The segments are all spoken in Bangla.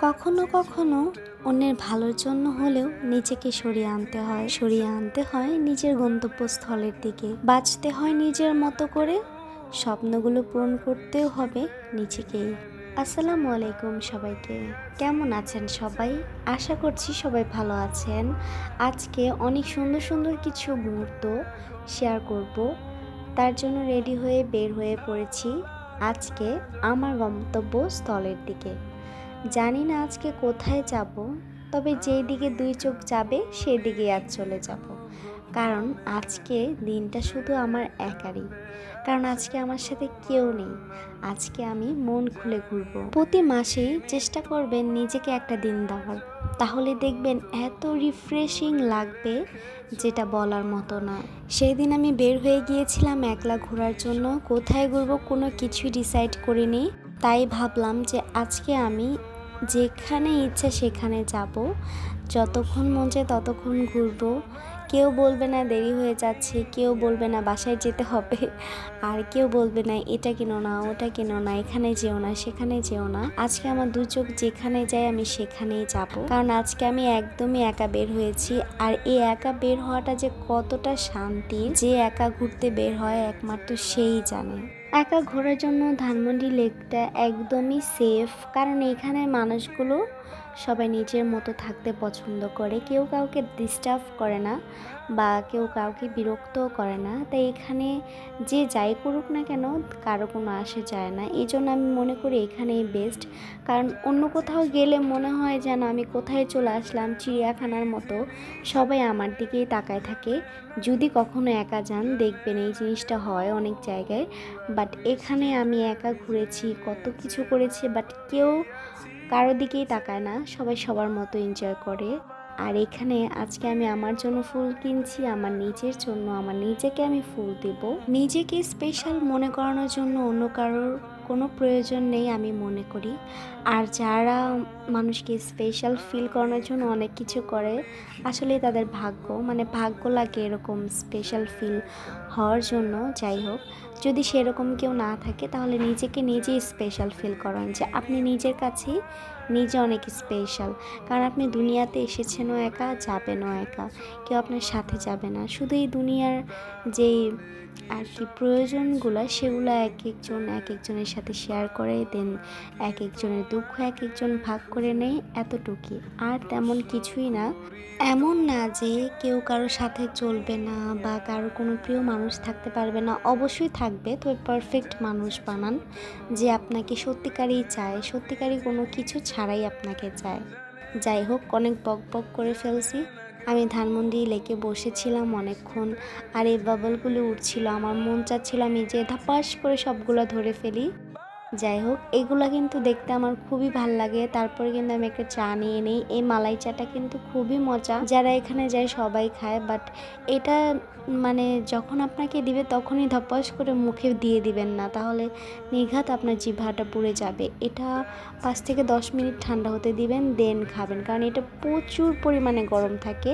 কখনো কখনো অন্যের ভালোর জন্য হলেও নিজেকে সরিয়ে আনতে হয়। সরিয়ে আনতে হয় নিজের গন্তব্যস্থলের দিকে। বাঁচতে হয় নিজের মতো করে। স্বপ্নগুলো পূরণ করতেও হবে নিজেকেই। আসসালামু আলাইকুম সবাইকে। কেমন আছেন সবাই? আশা করছি সবাই ভালো আছেন। আজকে অনেক সুন্দর সুন্দর কিছু মুহূর্ত শেয়ার করব। তার জন্য রেডি হয়ে বের হয়ে পড়েছি আজকে আমার গন্তব্যস্থলের দিকে। জানি না আজকে কোথায় যাব, তবে যেই দিকে দুই চোখ যাবে, সেই দিকে আজ চলে যাব। কারণ আজকে দিনটা শুধু আমার একারই। কারণ আজকে আমার সাথে কেউ নেই। আজকে আমি মন খুলে ঘুরবো। প্রতি মাসেই চেষ্টা করবেন নিজেকে একটা দিন দেওয়ার। তাহলে দেখবেন এত রিফ্রেশিং লাগবে যেটা বলার মতো না। সেই দিন আমি বের হয়ে গিয়েছিলাম একলা ঘোরার জন্য। কোথায় ঘুরবো কোনো কিছুই ডিসাইড করিনি। তাই ভাবলাম যে আজকে আমি যেখানে ইচ্ছা সেখানে যাব। যতক্ষণ মন চায় ততক্ষণ ঘুরবো। কেউ বলবে না দেরি হয়ে যাচ্ছে, কেউ বলবে না বাসায় যেতে হবে। আর কেউ বলবে না, এটা কিনো না, ওটা কিনো না, এখানে যেও না, সেখানে যেও না। আজকে আমার দু চোখ যেখানে যায় আমি সেখানেই যাব। কারণ আজকে আমি একদমই একা বের হয়েছি। আর এই একা বের হওয়াটা যে কতটা শান্তি, যে একা ঘুরতে বের হয় একমাত্র সেই জানে। একা ঘোরার জন্য ধানমন্ডি লেকটা একদমই সেফ কারণ এখানের মানুষগুলো সবাই নিজের মতো থাকতে পছন্দ করে। কেউ কাউকে ডিস্টার্ব করে না বা কেউ কাউকে বিরক্তও করে না। তাই এখানে যে যাই করুক না কেন কারও কোনো আসে যায় না। এই জন্য আমি মনে করি এখানেই বেস্ট কারণ অন্য কোথাও গেলে মনে হয় যেন আমি কোথায় চলে আসলাম চিড়িয়াখানার মতো। সবাই আমার দিকেই তাকায় থাকে। যদি কখনো একা যান, দেখবেন এই জিনিসটা হয় অনেক জায়গায়। বাট এখানে আমি একা ঘুরেছি, কত কিছু করেছি বাট কেউ কারও দিকেই তাকায় না, সবাই সবার মতো এনজয় করে। আর এখানে আজকে আমি আমার জন্য ফুল কিনছি, আমার নিজের জন্য, আমার নিজেকে আমি ফুল দেব। নিজেকে স্পেশাল মনে করানোর জন্য অন্য কারোর কোনো প্রয়োজন নেই আমি মনে করি। আর যারা মানুষকে স্পেশাল ফিল করানোর জন্য অনেক কিছু করে আসলে তাদের ভাগ্য মানে ভাগ্য লাগে এরকম স্পেশাল ফিল হওয়ার জন্য, যাই হোক। যদি সেরকম কেউ না থাকে, তাহলে নিজেকে নিজেই স্পেশাল ফিল করান যে আপনি নিজের কাছেই নিজে অনেক স্পেশাল কারণ আপনি দুনিয়াতে এসেছেনও একা, যাবেনও একা। কেউ আপনার সাথে যাবে না। শুধু এই দুনিয়ার যেই আর কি প্রয়োজনগুলো, সেগুলো এক একজন, এক একজনের সাথে শেয়ার করে দেন এক একজনের দুঃখ এক একজন ভাগ করে নেয় এতটুকুই। আর তেমন কিছুই না। এমন না যে কেউ কারোর সাথে চলবে না বা কারও কোনো প্রিয় মানুষ থাকতে পারবে না। অবশ্যই থাকবে তবে পারফেক্ট মানুষ বানান যে আপনাকে সত্যিকারই চায়। সত্যিকারই কোনো কিছু ছাড়াই আপনাকে চায়। যাই হোক, অনেক বক বক করে ফেলছি। আমি ধানমন্ডি লেকে বসেছিলাম অনেকক্ষণ, আর এই বাবলগুলো উঠছিল আমার মন চাচ্ছিল আমি যে ধাপাস করে সবগুলো ধরে ফেলি। যাই হোক, এগুলো কিন্তু দেখতে আমার খুবই ভালো লাগে। তারপরে কিন্তু আমি একটা চা নিয়ে নিই। এই মালাই চাটা কিন্তু খুবই মজা। যারা এখানে যায় সবাই খায় বাট এটা মানে যখন আপনাকে দিবে তখনই ধপাস করে মুখে দিয়ে দিবেন না। তাহলে নিঘাত আপনার জিভাটা পুড়ে যাবে। এটা পাঁচ থেকে দশ মিনিট ঠান্ডা হতে দিবেন দেন খাবেন। কারণ এটা প্রচুর পরিমাণে গরম থাকে।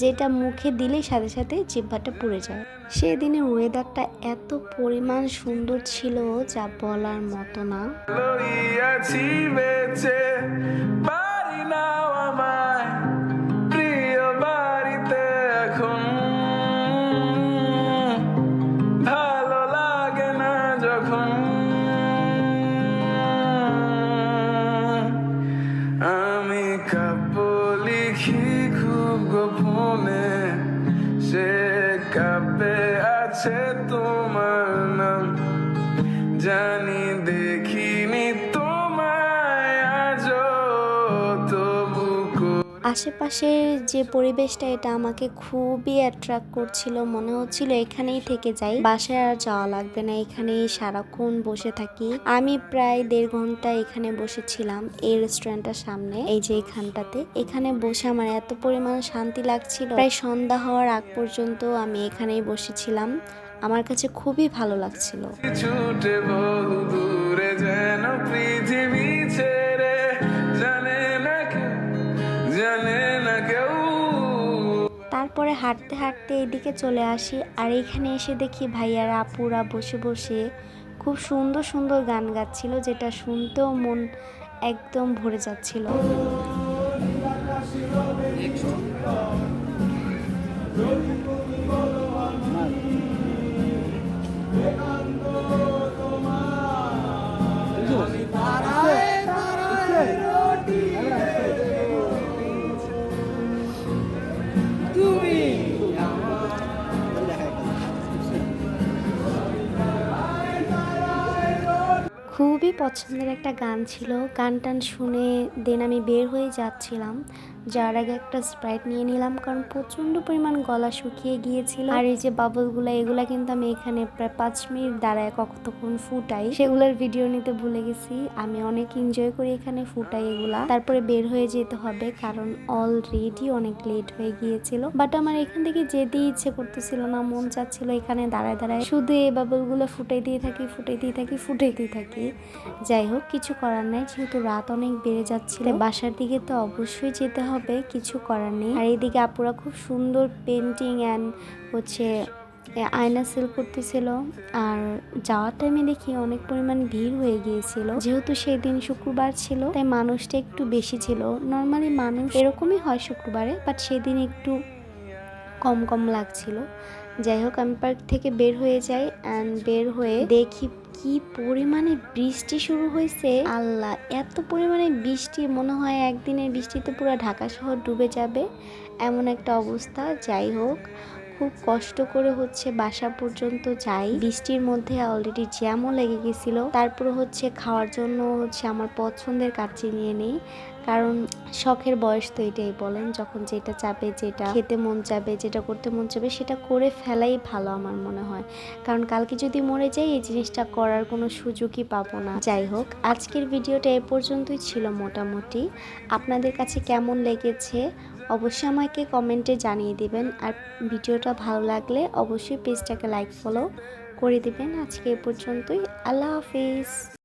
যেটা মুখে দিলেই সাথে সাথে জিভাটা পুড়ে যায়। সেদিনের ওয়েদারটা এত পরিমাণ সুন্দর ছিল, যা বলার মতো। না। লইয়াছি বেঁচে পারি না আমায় প্রিয় বাড়িতে এখন। আশেপাশের যে পরিবেশটা, এটা আমাকে খুবই অ্যাট্রাক্ট করছিল। মনে হচ্ছিল এখানেই থেকে যাই। বাসায় আর যাওয়া লাগবে না, এখানেই সারাক্ষণ বসে থাকি। আমি প্রায় দেড় ঘণ্টা এখানে বসেছিলাম, এই রেস্টুরেন্টটার সামনে, এই যে এখানটাতে। এখানে বসে আমার এত পরিমাণ শান্তি লাগছিল। প্রায় সন্ধ্যা হওয়ার আগ পর্যন্ত আমি এখানেই বসেছিলাম। আমার কাছে খুবই ভালো লাগছিল। দূরে যেন পৃথিবী তারপরে হাঁটতে হাঁটতে এদিকে চলে আসি আর এখানে এসে দেখি ভাইয়ারা, আপুরা বসে বসে খুব সুন্দর সুন্দর গান গাচ্ছিল, যেটা শুনতেও মন একদম ভরে যাচ্ছিল। খুবই পছন্দের একটা গান ছিল। গান টান শুনে দেন আমি বের হয়ে যাচ্ছিলাম। যার আগে একটা স্প্রাইট নিয়ে নিলাম কারণ প্রচণ্ড পরিমাণ গলা শুকিয়ে গিয়েছিল। আর এই যে বাবলগুলো এগুলা কিন্তু আমি এখানে প্রায় পাঁচ মিনিট দাঁড়ায় কতক্ষণ ফুটাই। সেগুলোর ভিডিও নিতে ভুলে গেছি। আমি অনেক এনজয় করি এখানে ফুটাই এগুলা। তারপরে বের হয়ে যেতে হবে কারণ অলরেডি অনেক লেট হয়ে গিয়েছিল। বাট আমার এখান থেকে যেতেই ইচ্ছে করতেছিল না মন চাচ্ছিল এখানে দাঁড়ায় দাঁড়ায়। শুধু এই বাবলগুলো ফুটাই দিয়ে থাকি ফুটাই দিয়ে থাকি ফুটাই দিয়ে থাকি। যাই হোক কিছু করার নাই যেহেতু রাত অনেক বেড়ে যাচ্ছিল। বাসার দিকে তো অবশ্যই যেতে হবে কিছু করার নেই। আর এইদিকে আপুরা খুব সুন্দর পেন্টিং অ্যান্ড হচ্ছে আয়না সেল করতেছিল। আর যাওয়ার টাইমে দেখি অনেক পরিমাণ ভিড় হয়ে গিয়েছিল। যেহেতু সেই দিন শুক্রবার ছিল, তাই মানুষটা একটু বেশি ছিল। নর্মালি মানুষ এরকমই হয় শুক্রবারে বাট সেদিন একটু কম কম লাগছিল। যাই হোক, আমি পার্ক থেকে বের হয়ে যাই অ্যান্ড বের হয়ে দেখি কি পরিমাণে বৃষ্টি শুরু হয়েছে? আল্লাহ, এত পরিমাণে বৃষ্টি, মনে হয় একদিনের বৃষ্টিতে পুরো ঢাকা শহর ডুবে যাবে। এমন একটা অবস্থা, যাই হোক। খুব কষ্ট করে হচ্ছে বাসা পর্যন্ত যাই। বৃষ্টির মধ্যে অলরেডি জ্যামও লেগে গেছিল। তারপর হচ্ছে খাওয়ার জন্য হচ্ছে আমার পছন্দের কাচ্চি নিয়ে নেই। কারণ শখের বয়স তো এটাই বলেন, যখন যেটা চাবে যেটা খেতে মন যাবে যেটা করতে মন যাবে সেটা করে ফেলাই ভালো আমার মনে হয়। কারণ কালকে যদি মরে যাই, এই জিনিসটা করার কোনো সুযোগই পাবো না। যাই হোক, আজকের ভিডিওটা এ পর্যন্তই ছিল মোটামুটি। আপনাদের কাছে কেমন লেগেছে? অবশ্যই আমাকে কমেন্টে জানিয়ে দিবেন। আর ভিডিওটা ভালো লাগলে অবশ্যই পেজটাকে লাইক ফলো করে দিবেন। আজকে এ পর্যন্তই। আল্লাহ হাফিজ।